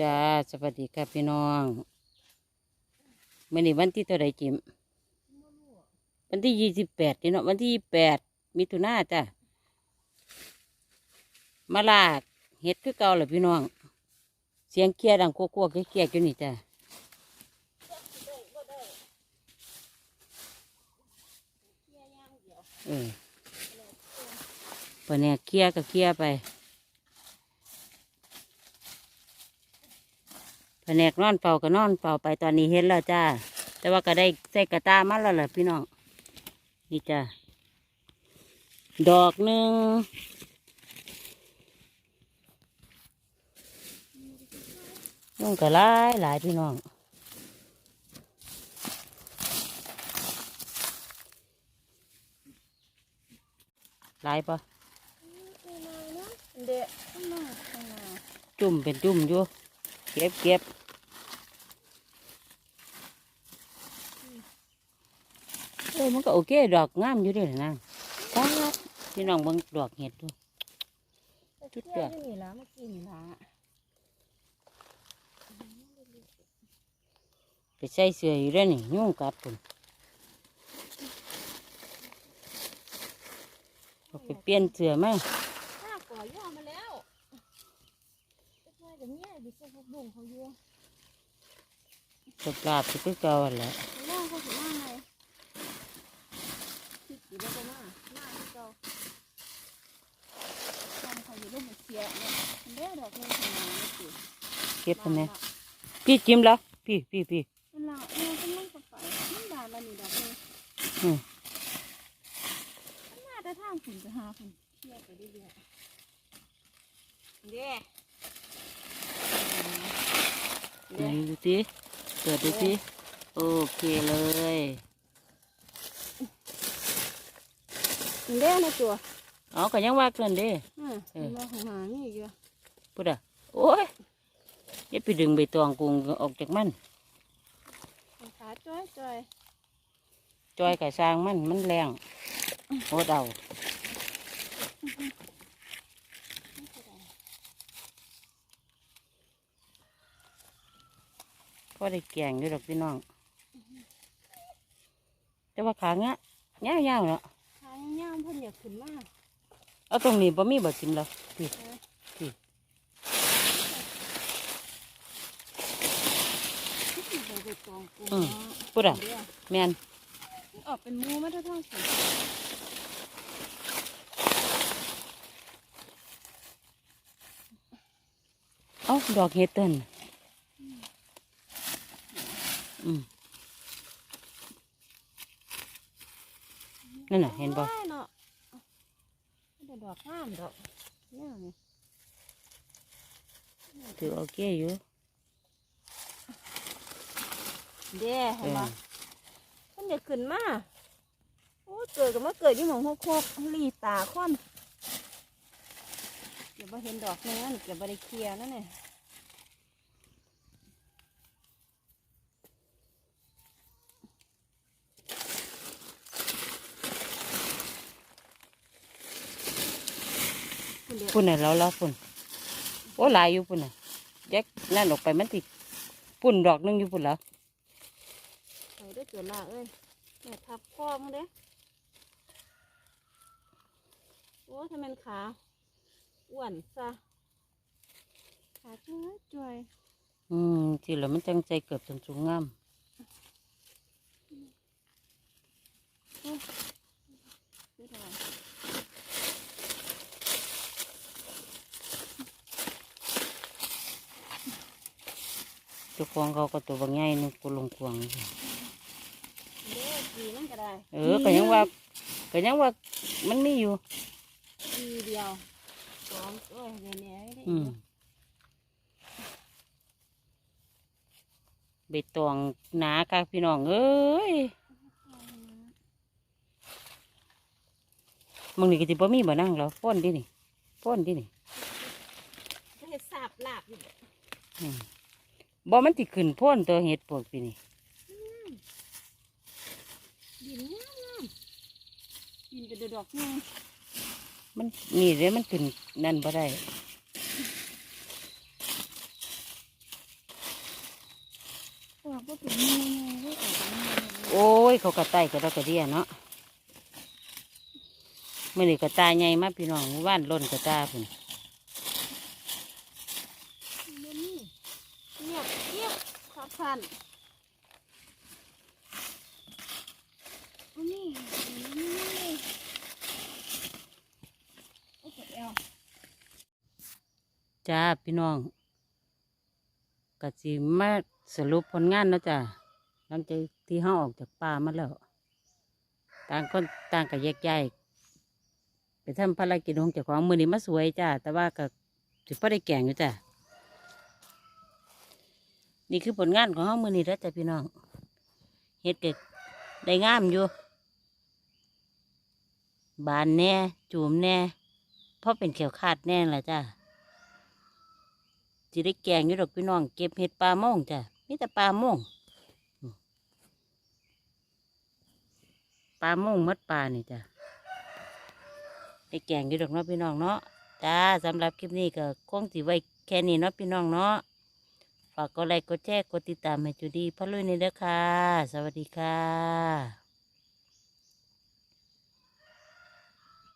จ้าสวัสดีครับพี่น้องมื่อนี้วันที่เท่าไรจิมวันที่ยี่สิบแปดนี่เนาะวันที่ยี่แปดมิถุนาจ้ะมาลากเห็ดคือเก่าเลยพี่น้อง เสียงเคียดังโคกๆเคียๆอยู่นี่จ้ะเออปะเนี่ยเคียก็เคียไป แผนกนอนเป่าก็นอนเป่าไปตอนนี้เห็นแล้วจ้า แต่ว่าก็ได้ใส่กระตามาแล้วล่ะพี่น้อง นี่จ้า ดอกหนึ่งนุ่งก็หลายหลายพี่น้องหลายปะเด็กข้างหน้าข้างหน้าจุ่มเป็นจุ่มอยู่ เก็บเก็บเออมันก็โอเค ดอกงามอยู่เด้วยนะครับพี่น้องเบิ่งดอกเห็ดดูจุดเดืเดืออดดนี่ละเมื่อกี้นี่ละไปใส่เสื้ออยู่แล้วนี่ยุ่งกัดปุ่นเอาไปเปลี่ยนเสื้อมาข้าก่อย่อมาแล้วจะช่วยกับเนี่ยดิฉันเขาบุ่งเขาอยู่ สกาบสิคือเก่ากันแหละเขาล่างเขาถึงหน้าไงคิดอยู่ได้ก็หน้าหน้าที่เก่าทำเขาอยู่รูปเหมือนเสียเนี่ยมันได้ดอกเงินขนาดนี้สิเก็บพันเนี่ยพี่จิ้มแล้วพี่พี่พี่มันละเออมันมันไปมันบานละนี่ดอกเงินอืมมันน่าจะทางถึงจะหาคนเที่ยวไปเรื่อยๆเด้ไหนดูสิ เปิดดูสิโอเคเลยเด้นะตัวเอาก็ยังว่าเกินเด้อืมเออมาของหานี่เยอะพูดอะโอ้ยอย่าไปดึงใบตองกุงออกจากมันขาจ้อยจ้อยจอยกับสร้างมันมันแรงโอ้เดา พอได้แกงอยู่ดอกพี่น้อง แต่ว่าขาเงี้ยเงี้ยาวๆเนาะขาย่างๆเพิ่นอยากขึ้นมาเอาตรงนี้บ่มีบ่จิ้มแล้วพี่พี่คิดถึงใบตองกูอืมเนาะพูดอะเดี๋ยวแม่นออกเป็นหมูมาเท่าๆสิเอาดอกเห็ดเต้นอืม นั่นน่ะ เห็นบ่ได้เนาะมันจะดอกงามดอกเนี่ยนี่ถือโอเคอยู่ เด้เอเห็นอบ่เพิ่นอยากขึ้นมาโอ้เกิดก็มาเกิดอยู่หม่องโคกๆลีตาคว่ำเดี๋ยวบ่เห็นดอกเนื้อเดี๋ยวบ่ได้เคลียร์นั่นเนี่ย คุณเดี๋ยว ปุ่นน่ะแล้วแล้วปุ่นโอ้หลายอยู่ปุ่นน่ะแยกนั่นออกไปมันติปุ่นดอกหนึงอยู่ปุ่นแล้วใส่ได้เกิดละเอ้ยแม่ทับคอมึงเด้โอ้ทำไมนขาอ้วนซะขาจ้อยจ้อยอืมทีแล้วมันจังใจเกิดจนสูงงามไม่ได้ เจ้าของเขาก็ตัวบางใหญ่นึงกูลงกวางเด้ดีมันก็ได้เออก็ยังว่าก็ยังว่ามันมีอยู่ดีเดียวสองเอ้ยเดี๋ยวนี้ได้อืมใบตองหนาค่ะพี่น้องเอ้ยมึงนี่ก็สิบ่มีบ่นั่งแล้วป้นดินี่ป้นดินี่จะเห็ดสาบลาบอยู่อืม บ่มันติขึ้นพ่นตัวเห็ดปวกปีนี้ดินงามดินเป็นดอกไงมันนี่เลยมันขึ้นนั่นบ่ได้โอ้ยเขากระตายกระดอกระเดียเนาะเมื่อนี้กระตายใหญ่มากพี่น้องว่านล่นกระตายพุ่ งียบครับท่านบ่มีบ่โอ้ยเอวจ้าพี่น้องกะสิมาสรุปผลงานเนาะจ้าหลังจากที่ห้าออกจากป่ามาแล้ว ต่างคนต่างกับแยกย้ายไปทำภารกิจของเจ้าของมือนี้มาสวยจ้าแต่ว่าก็สิพอได้แก่งอยู่จ้า นี่คือผลงานของห้องมือนี้แล้วจ้ะพี่น้องเฮ็ดเก็ดได้งามอยู่บานแน่ จูมแน่เพราะเป็นเขียวขาดแน่แหละจ้าสิได้แกงอยู่ดอกพี่น้อง เก็บเห็ดปลาโม่งจ้ะมีแต่ปลาโม่งปลาโม่งมัดปลานี่จ้ะได้แกงอยู่ดอกเนาะพี่น้องเนาะจ้าสำหรับคลิปนี้ก็คงสิไว้แค่นี้เนาะพี่น้องเนาะ ฝากกดไลค์กดแชร์กดติดตามให้จูดีพะลุยนี่เด้อค่ะ สวัสดีค่ะ